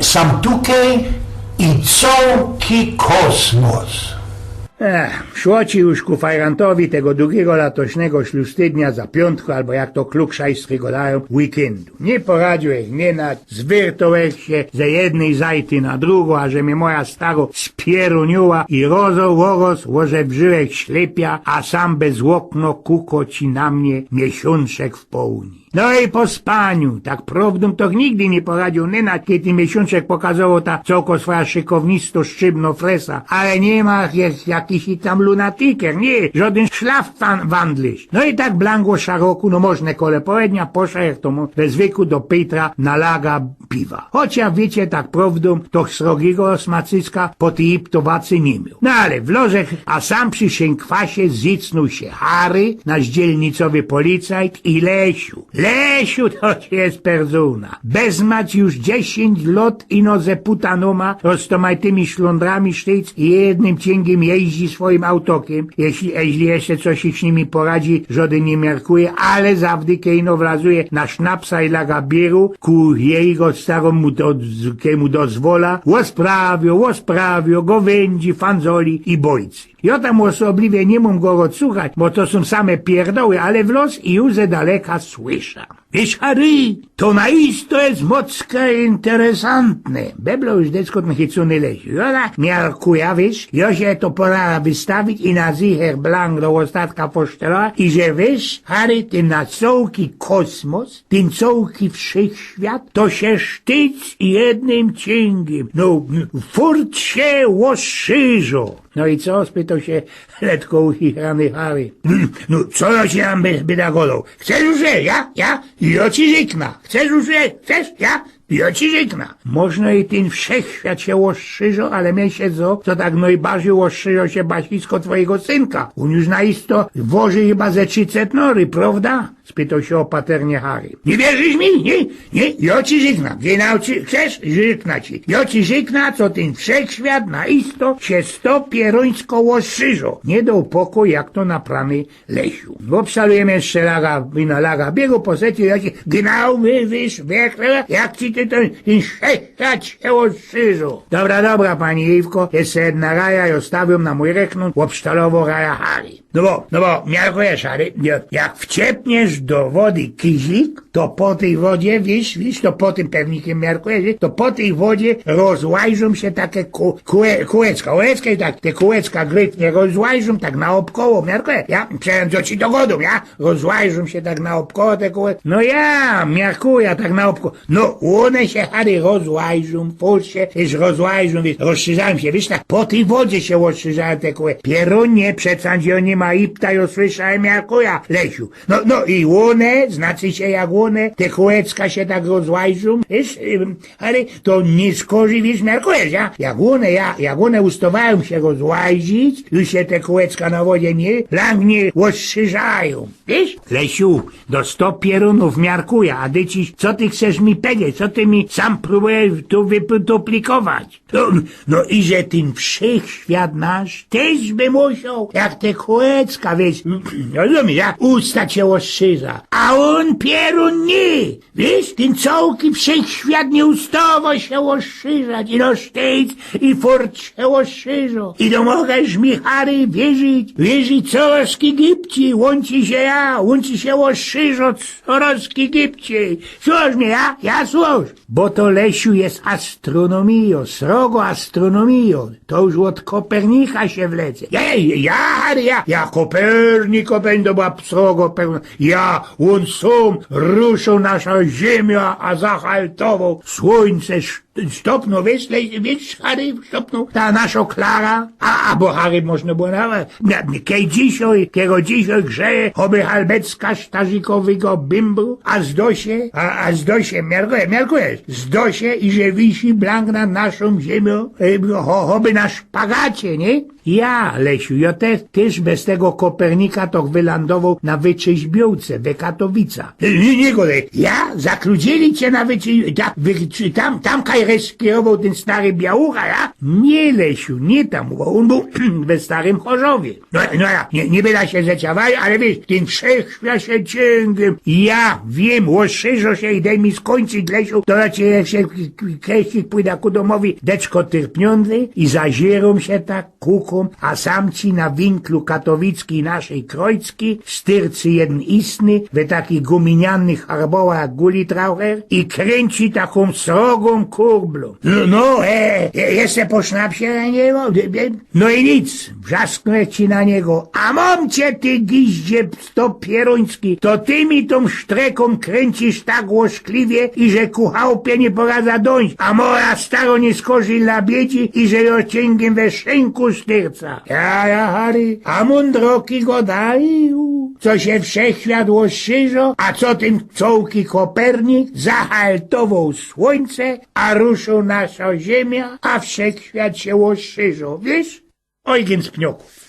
Sam tukej i całki kosmos. Ech, szło ci już ku fajrantowi tego drugiego latośnego ślustydnia za piątku, albo jak to klukszajstry go dają, weekendu. Nie poradziłeś nie nad, zwyrtołeś się ze jednej zajty na drugą, a że mnie moja staro spieruniła i rozą woros, łoże brzyłek ślepia, a sam bez okno kuko ci na mnie miesiączek w południ. No i po spaniu, tak prawdą to nigdy nie poradził. Nena, kiedy miesiączek pokazało ta całko swoja szykownisto szczybno fresa, ale nie ma jest jakiś tam lunatyker, nie, żaden szlaf pan wandliś. No i tak blango szaroku, no można kole połednia, poszła jak to wieku do Petra nalaga piwa. Chociaż wiecie, tak prawdą, to srogiego smacyska po tej ptowacy nie miał. No ale w lożech, a sam przy szękwasie zicnął się Harry, nasz dzielnicowy policajt i Lesiu. Lesiu to jest persona. Bezmać już dziesięć lot ino ze putanoma, roztomajtymi szlądrami sztyc i jednym cięgiem jeździ swoim autokiem. Jeśli, jeśli jeszcze coś ich z nimi poradzi, żaden nie miarkuje, ale zawdykę ino wlazuje na sznapsa i lagabieru ku jego staromu do, kiemu dozwola, łosprawio, łosprawio, gołędzi, fanzoli i bojcy. Ja tam osobliwie nie mam go odsłuchać, bo to są same pierdoły, ale w los i już daleka Harry, to naisto jest mocka interesantne. Beblo już dziecko na hycuny leci. Ja miarkuja, wiesz, ja się to pora wystawić i na zicher blank do ostatka poszczela i że wiesz, Harry, ty na całki kosmos, ten całki wszechświat, to się sztyc jednym cięgiem. No, furt łostrzyżo. No i co? spytał się letko uchichrany Harry. No, co ja ci tam by, by golą? Chcesz już? Ja? Ja? Ja ci żykna. Chcesz już? Chcesz? Ja? Ja ci żykna. Można i ten wszechświat się łostrzyżo, ale mnie się zo, to tak najbardziej łostrzyżo się basisko twojego synka. On już naisto woży chyba ze 300 nory, prawda? Spytał się opaternie Harry. Nie wierzysz mi? Nie? Nie? Ja ci żykna. Genau ci, chcesz? Żykna ci. Ja ci żykna, co ten wszechświat naisto się sto pierońsko łostrzyżo. Nie dał pokój, jak to na prany Lesiu. Obszalujemy jeszcze laga, na laga biegu po secie, ja ci, genau, wy, wiesz, wiekle, jak ci ty ten, ten wszechświat się łostrzyżo. Dobra, dobra, pani Iwko, jeszcze jedna raja i ostawiam na mój reknut, obsztalowo raja Harry. No bo, no bo, miarkujesz, Harry, ja- jak wciepniesz do wody kiźlik, to po tej wodzie, wiesz, wiesz, to po tym pewnikiem miarkujesz, to po tej wodzie rozłajżą się takie ku, kue, kółeczka, kółeczka i tak, te kółeczka grytnie rozłajżą tak naokoło, miarkuję, ja, przecież co ci dogodą, ja, rozłajżą się tak naokoło te kółeczka, no ja, miarkuję tak naokoło, no one się, Harry, rozłajżą, się, wiesz, rozłajżą, wiesz, rozszerzają się, wiesz, tak, po tej wodzie się rozszerzają te kółeczka, pierunie, przecież nie ma ipta, ja słyszałem, miarkuję, Lesiu, no, no i one, znaczy się jak one, te kółeczka się tak rozłajżą, wiesz, ym, ale to nie skorzy, wiesz, miarkujesz, ja, jak ja, jak one ustawają się rozłajzić, już się te kółeczka na wodzie nie, langnie rozszerzają, wiesz? Lesiu, do sto pierunów miarkuję, a ty ci, co ty chcesz mi powiedzieć, co ty mi sam próbujesz tu wyduplikować? No, no i że ten wszechświat nasz też by musiał, jak te kółeczka, wiesz, rozumiesz, ja, usta cię a on pierun nie, wiesz, ten całki wszechświat nie ustawa się rozszerzać, i no sztyc, i fort się rozszerza. I to możesz mi, Harry, wierzyć, wierzyć coraz w Egipcie, łączy się ja, łączy się rozszerza coraz w Egipcie. Słuchaj mnie, ja, ja słuchaj. Bo to Lesiu jest astronomio, srogo astronomio. To już od Kopernika się wlece. Ja, ja, ja, ja, ja Koperniko będę była srogo pełna. Ja, on sam ruszył nasza ziemia, a zahaltował słońce stopnął, wiesz, wiesz, Harry stopnął, ta nasza Klara, a, a bo Harry można było nawet, kej dzisiaj, kiego dzisiaj grzeje, oby halbecka sztazikowego bimbru, a zdosie, a, a zdosie, miarkujesz, miarkujesz, zdosie i że wisi blank nad naszą ziemią, e, oby na szpagacie, nie? Ja, Lesiu, ja też, też bez tego Kopernika to wylandował na wyczeźbiące we Katowicach. Nie, nie, kolej, ja zakludzili cię na wyczeźbiące, tam, tam kaj reskierował ten stary białucha, ja? Nie, Lesiu, nie tam, bo on był we starym Chorzowie. No, no ja, nie, nie będę się zaciawaj, ale wiesz, ten wszechświat się ciągiem. Ja wiem, łoszerzo się i daj mi skończyć, Lesiu, to jak się kreścik pójdę ku domowi, deczko tyrpniądzy i zazierom się tak kuką, a sam ci na winklu katowickiej naszej krojcki, styrcy jeden istny, we taki guminiannych harboła jak guli traucher i kręci taką srogą kurblą. No, no e, e, jeszcze po sznapsie na niego? No i nic, wrzasknę ci na niego, a mam ty giździe sto pieroński, to ty mi tą sztreką kręcisz tak łoskliwie i że ku chałupie nie poradza dojść, a mora staro nie skorzy dla bieci i że ją cięgiem we szynku styrca. Ja, ja, Harry, a mądroki go daju, co się wszechświat łostrzyżo, a co ten cołki Kopernik zahaltował słońce, a ruszył nasza ziemia, a wszechświat się łostrzyżo, wiesz? Ojgen z pnioków.